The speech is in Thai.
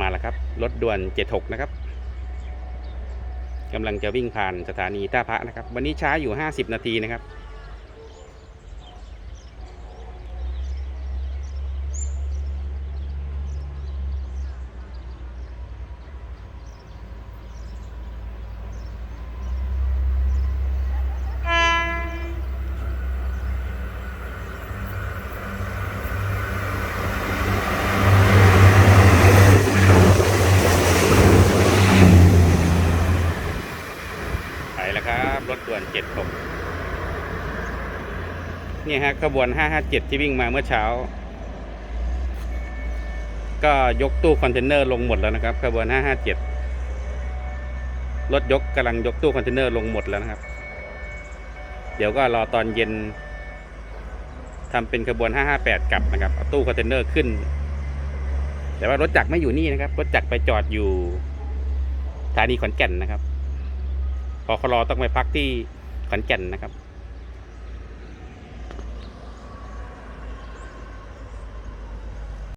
มาแล้วครับรถด่วน 76 นะครับกำลังจะวิ่งผ่านสถานีท่าพระนะครับ วันนี้ช้าอยู่ 50 นาทีนะครับ ไป แล้วครับ รถด่วน76เนี่ฮะขบวน557ที่วิ่งมาเมื่อเช้า ก็ยกตู้คอนเทนเนอร์ลงหมดแล้วนะครับขบวน557รถยกกำลังยกตู้คอนเทนเนอร์ลงหมดแล้วนะครับ เดี๋ยวก็รอตอนเย็นทำเป็นขบวน 558 กลับนะครับเอาตู้คอนเทนเนอร์ขึ้น แต่ว่ารถจักรไม่อยู่นี่นะครับ รถจักรไปจอดอยู่สถานีขอนแก่นนะครับ พอคลอต้องไปพักที่ขอนแก่นนะครับ